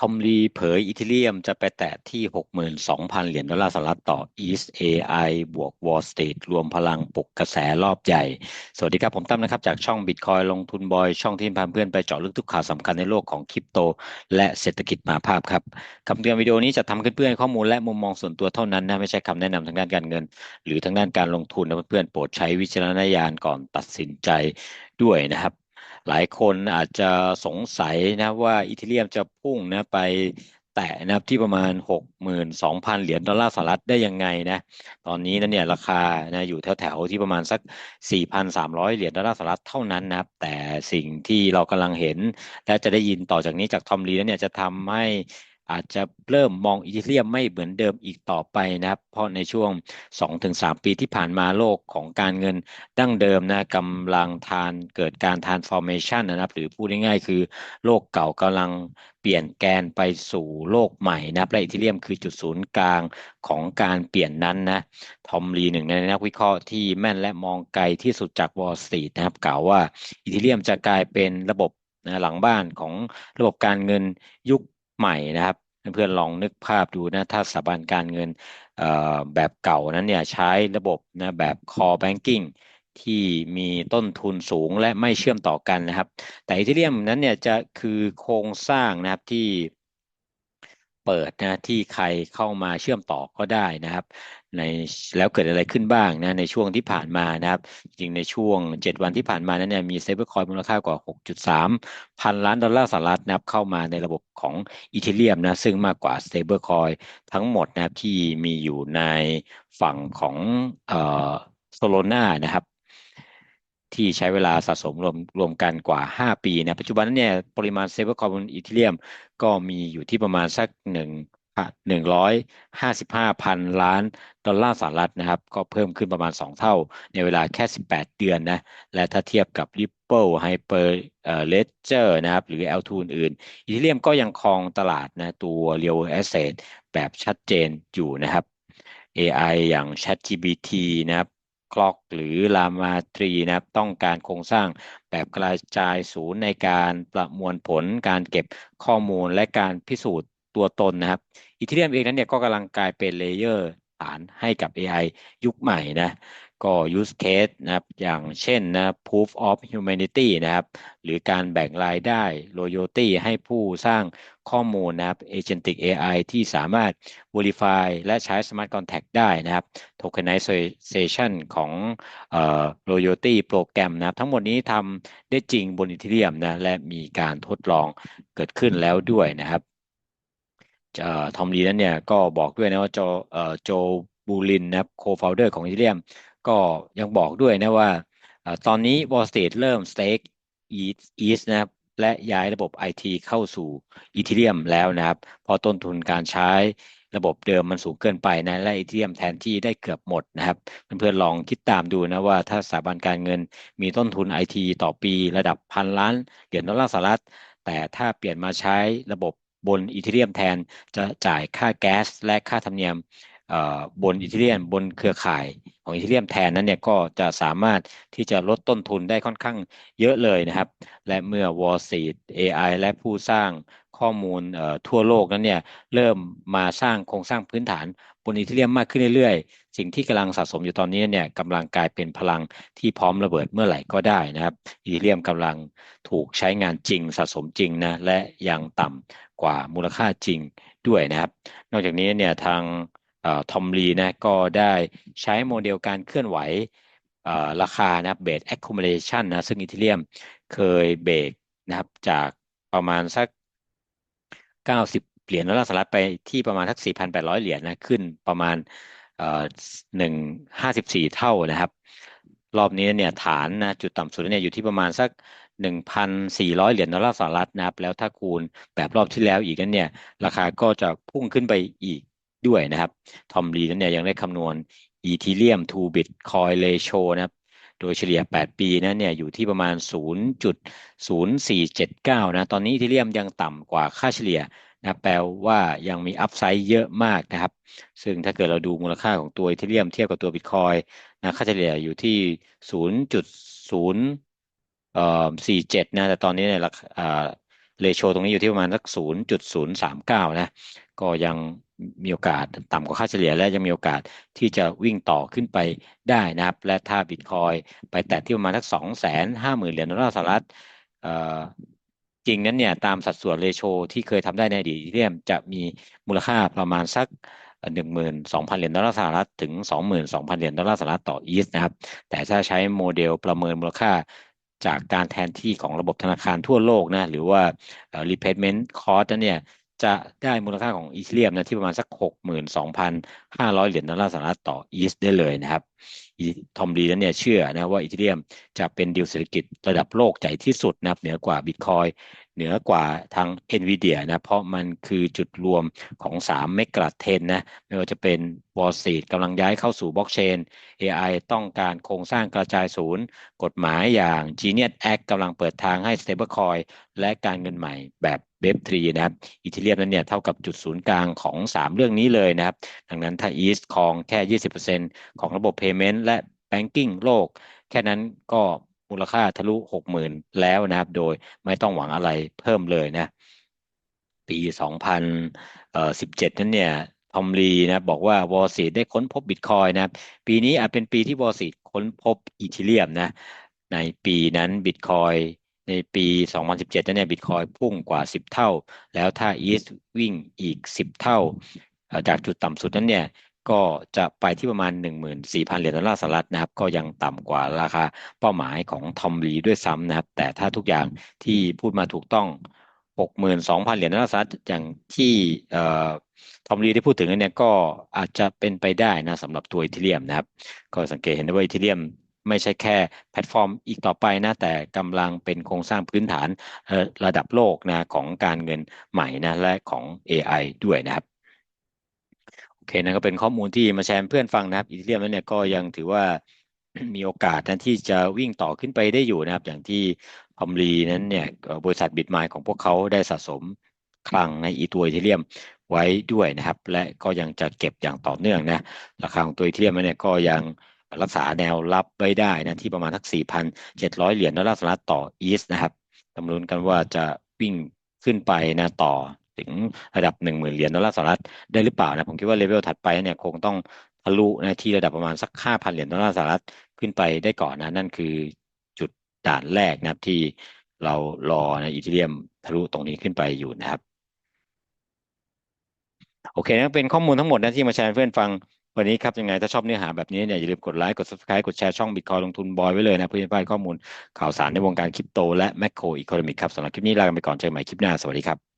ทอมลีเผยอีเทเรียมจะไปแตะที่ 62,000 เหรียญดอลลาร์สหรัฐต่อ East AI บวก Wall Street รวมพลังปลุกกระแสรอบใหญ่ สวัสดีครับ ผมตั้มนะครับ จากช่อง Bitcoin ลงทุนบอย ช่องที่พาเพื่อนไปเจาะลึกทุกข่าวสำคัญในโลกของคริปโต และเศรษฐกิจมาภาพครับคำเตือนวิดีโอนี้จะทำขึ้นเพื่อให้ข้อมูลและมุมมองส่วนตัวเท่านั้นนะไม่ใช่คำแนะนำทางด้านการเงิน หรือทางด้านการลงทุนนะเพื่อนๆโปรดใช้วิจารณญาณก่อนตัดสินใจด้วยนะครับ หลายคนอาจจะสงสัยนะว่าอีเทเรียมจะพุ่งนะไปแตะนะครับที่ประมาณ 62,000 เหรียญดอลลาร์สหรัฐได้ยังไงนะตอนนี้นั่นเนี่ยราคานะอยู่แถวๆที่ประมาณสัก 4,300 เหรียญดอลลาร์สหรัฐเท่านั้นนะครับแต่สิ่งที่เรากำลังเห็น และจะได้ยินต่อจากนี้จากทอมลีนั้นเนี่ยจะทำให้ อาจจะเริ่มมองอีเทเรียมไม่เหมือนเดิมอีกต่อไปนะครับ เพราะในช่วง 2-3 ปีที่ผ่านมาโลกของการเงินดั้งเดิมนะกำลังทานเกิดการ transformation นะครับ หรือพูดง่ายๆคือโลกเก่ากำลังเปลี่ยนแกนไปสู่โลกใหม่นะครับและอีเทเรียมคือจุดศูนย์กลางของการเปลี่ยนนั้นนะทอมลีหนึ่งในนักวิเคราะห์ที่แม่นและมองไกลที่สุดจาก Wall Street นะครับกล่าวว่าอีเทเรียมจะกลายเป็นระบบนะหลังบ้านของระบบการเงินยุค ใหม่นะครับเพื่อนๆลองนึกภาพดูนะถ้าสถาบันการเงินแบบเก่านั้นเนี่ยใช้ระบบนะแบบ core banking ที่มีต้นทุนสูงและไม่เชื่อมต่อกันนะครับ แต่อีเทเรียมนั้นเนี่ยจะคือโครงสร้างนะครับที่ เปิดนะที่ใครเข้ามาเชื่อมต่อก็ได้นะครับ ในแล้วเกิดอะไรขึ้นบ้างนะในช่วงที่ผ่านมานะครับ จริงในช่วง 7 วันที่ผ่านมานั้นเนี่ยมีเซเบอร์คอยมูลค่ากว่า 6.3 พันล้านดอลลาร์สหรัฐนะครับเข้ามาในระบบของอีเทเรียมนะซึ่งมากกว่าเซเบอร์คอยทั้งหมดนะครับที่มีอยู่ในฝั่งของเอ่อโซโลนานะครับ ที่ใช้เวลาสะสมรวมรวมกันกว่า 5 ปีนะปัจจุบันนั้นเนี่ยปริมาณเซเบอร์คอยบนอีเทเรียมก็มีอยู่ที่ประมาณสักหนึ่งหนึ่งร้อยห้าสิบห้าพันล้านดอลลาร์สหรัฐนะครับ ก็เพิ่มขึ้นประมาณ 2 เท่า ในเวลาแค่ 18 เดือนนะ และถ้าเทียบกับ Ripple Hyper เอ่อ Ledger นะครับ หรือ L2 อื่นอีเทเรียมก็ยังครองตลาดนะตัว Real Asset แบบชัดเจนอยู่นะครับ AI อย่าง ChatGPT นะครับ คล็อกหรือลามาตรีนะครับต้องการโครงสร้างแบบกระจายศูนย์ในการประมวลผลการเก็บข้อมูลและการพิสูจน์ตัวตนนะครับอีเทเรียมเองนั้นเนี่ยก็กำลังกลายเป็นเลเยอร์ฐานให้กับ AI ยุคใหม่นะ ก็ use case นะครับอย่างเช่นนะ proof of humanity นะครับหรือการแบ่งรายได้ loyalty ให้ผู้สร้างข้อมูลนะครับ agentic AI ที่สามารถ verify และใช้ smart contract ได้นะครับ tokenization ของเอ่อ loyalty โปรแกรมนะครับทั้งหมดนี้ทำได้จริงบนอีเทเรียมนะและมีการทดลองเกิดขึ้นแล้วด้วยนะครับทอมลีนั้นเนี่ยก็บอกด้วยนะว่าโจโจบูลินนะครับโคฟาวเดอร์ของอีเทเรียม ก็ยังบอกด้วยนะว่าตอนนี้ Wall Street เริ่ม stake ETH นะครับและย้ายระบบ IT เข้าสู่อีเทเรียมแล้วนะครับเพราะต้นทุนการใช้ระบบเดิมมันสูงเกินไปนะและอีเทเรียมแทนที่ได้เกือบหมดนะครับเพื่อนๆลองคิดตามดูนะว่าถ้าสถาบันการเงินมีต้นทุน IT ต่อปีระดับพันล้านเหรียญดอลลาร์สหรัฐแต่ถ้าเปลี่ยนมาใช้ระบบบนอีเทเรียมแทนจะจ่ายค่าแก๊สและค่าธรรมเนียมบนอีเทเรียมบนเครือข่าย ของอีเทเรียมแทนนั้นเนี่ยก็จะสามารถที่จะลดต้นทุนได้ค่อนข้างเยอะเลยนะครับ และเมื่อ Wall Street AI และผู้สร้างข้อมูลทั่วโลกนั้นเนี่ยเริ่มมาสร้างโครงสร้างพื้นฐานบนอีเทเรียมมากขึ้นเรื่อยๆ สิ่งที่กำลังสะสมอยู่ตอนนี้เนี่ยกำลังกลายเป็นพลังที่พร้อมระเบิดเมื่อไหร่ก็ได้นะครับอีเทเรียมกำลังถูกใช้งานจริงสะสมจริงนะและยังต่ำกว่ามูลค่าจริงด้วยนะครับ นอกจากนี้เนี่ยทาง ทอมลีนะก็ได้ใช้โมเดลการเคลื่อนไหวราคานะเบสแอคคูมเลชันนะซึ่งอีเทเรียมเคยเบรกนะครับจากประมาณสัก 90 เหรียญดอลลาร์สหรัฐไปที่ประมาณสัก 4,800 เหรียญนะขึ้นประมาณหนึ่งห้าสิบสี่เท่านะครับ รอบนี้เนี่ยฐานนะจุดต่ำสุดเนี่ยอยู่ที่ประมาณสัก 1,400 เหรียญดอลลาร์สหรัฐนะครับ แล้วถ้าคูณแบบรอบที่แล้วอีกนั้นเนี่ย ราคาก็จะพุ่งขึ้นไปอีก ด้วยนะครับ ทอมลีนั้นเนี่ยยังได้คำนวณ Ethereum to Bitcoin ratio นะครับ โดยเฉลี่ย 8 ปีนั้นเนี่ยอยู่ที่ประมาณ 0.0479 นะ ตอนนี้อีเทเรียมยังต่ำกว่าค่าเฉลี่ยนะแปลว่ายังมีอัพไซด์เยอะมากนะครับ ซึ่งถ้าเกิดเราดูมูลค่าของตัวอีเทเรียมเทียบกับตัวบิตคอยนะค่าเฉลี่ยอยู่ที่0.047นะ แต่ตอนนี้เนี่ยราคาเรโชตรงนี้อยู่ที่ประมาณสักศูนย์จุดศูนย์สามเก้านะ ก็ยังมีโอกาสต่ำกว่าค่าเฉลี่ยและยังมีโอกาสที่จะวิ่งต่อขึ้นไปได้นะครับ และถ้าบิตคอยไปแตะที่ประมาณสักสองแสนห้าหมื่นเหรียญดอลลาร์สหรัฐจริงนั้นเนี่ยตามสัดส่วนเรโชที่เคยทำได้ในอดีตเรียมจะมีมูลค่าประมาณสักหนึ่งหมื่นสองพันเหรียญดอลลาร์สหรัฐถึงสองหมื่นสองพันเหรียญดอลลาร์สหรัฐต่ออีสนะครับ แต่ถ้าใช้โมเดลประเมินมูลค่าจากการแทนที่ของระบบธนาคารทั่วโลกนะหรือว่า replacement cost เนี่ย จะได้มูลค่าของอีเทียมนะที่ประมาณสักหกหมื่นสองพันห้าร้อยเหรียญดอลลาร์สหรัฐต่ออีสได้เลยนะครับทอมดีนั้นเนี่ยเชื่อนะว่าอีเทียมจะเป็นดิวเศรษฐกิจระดับโลกใหญ่ที่สุดนะครับเหนือกว่าบิตคอยเหนือกว่าทาง NVIDIA นะเพราะมันคือจุดรวมของ 3 เมกะเทนนะไม่ว่าจะเป็นวอลซีดกำลังย้ายเข้าสู่บล็อกเชน AI ต้องการโครงสร้างกระจายศูนย์ กฎหมายอย่าง Genius Act กำลังเปิดทางให้ Stablecoin และการเงินใหม่แบบ Web3 นะครับอีเทเรียมนั้นเนี่ยเท่ากับจุดศูนย์กลางของ 3 เรื่องนี้เลยนะครับ ดังนั้นถ้า East คองแค่ 20%ของระบบ Payment และ Banking โลก แค่นั้นก็มูลค่าทะลุหกหมื่นแล้วนะครับ โดยไม่ต้องหวังอะไรเพิ่มเลยนะ ปีสองพันสิบเจ็ดนั้นเนี่ยทอมลีนะบอกว่าวอลซีได้ค้นพบบิตคอยนะครับปีนี้อาจเป็นปีที่วอลซีค้นพบอีทีเรียมนะในปีนั้นบิตคอย ในปี 2017นั้นเนี่ยบิตคอยพุ่งกว่า 10 เท่า แล้วถ้าอีสวิ่งอีก 10 เท่า จากจุดต่ำสุดนั้นเนี่ยก็จะไปที่ประมาณ 14,000 เหรียญดอลลาร์สหรัฐนะครับ ก็ยังต่ำกว่าราคาเป้าหมายของทอมลีด้วยซ้ำนะครับ แต่ถ้าทุกอย่างที่พูดมาถูกต้อง 62,000 เหรียญดอลลาร์สหรัฐอย่างที่ทอมลีได้พูดถึงเนี่ยก็อาจจะเป็นไปได้นะสำหรับตัวอีเทเรียมนะครับ ก็สังเกตเห็นได้ว่าอีเทเรียม ไม่ใช่แค่แพลตฟอร์มอีกต่อไปนะแต่กำลังเป็นโครงสร้างพื้นฐานระดับโลกนะของการเงินใหม่นะและของ AI ด้วยนะครับโอเคนั่นก็เป็นข้อมูลที่มาแชร์เพื่อนฟังนะครับอีเทียมนั้นเนี่ยก็ยังถือว่ามีโอกาสนั้นที่จะวิ่งต่อขึ้นไปได้อยู่นะครับ อย่างที่พอมลีนั้นเนี่ยบริษัทบิตไมายของพวกเขาได้สะสมคลังในอีตัวอีเทียมไว้ด้วยนะครับ และก็ยังจะเก็บอย่างต่อเนื่องนะราคาของตัวอีเทียมเนี่ยก็ยัง รักษาแนวรับไว้ได้นะที่ประมาณทัก 4,700 เหรียญดอลลาร์สหรัฐต่ออีสนะครับจำนวนกันว่าจะวิ่งขึ้นไปนะต่อถึงระดับหนึ่งหมื่นเหรียญดอลลาร์สหรัฐได้หรือเปล่านะผมคิดว่าเลเวลถัดไปเนี่ยคงต้องทะลุนะที่ระดับประมาณสักห้าพันเหรียญดอลลาร์สหรัฐขึ้นไปได้ก่อนนะนั่นคือจุดด่านแรกนะครับที่เรารอในอีเทเรียมทะลุตรงนี้ขึ้นไปอยู่นะครับ โอเคนะเป็นข้อมูลทั้งหมดนะที่มาแชร์เพื่อนฟัง วันนี้ครับยังไงถ้าชอบเนื้อหาแบบนี้เนี่ยอย่าลืมกดไลค์กด subscribe กดแชร์ช่องบิตคอยลงทุนบอยไว้เลยนะเพื่อจะได้ข้อมูลข่าวสารในวงการคริปโตและแมคโครอีโคโนมิกครับสำหรับคลิปนี้ลาไปก่อนเจอกันใหม่คลิปหน้าสวัสดีครับ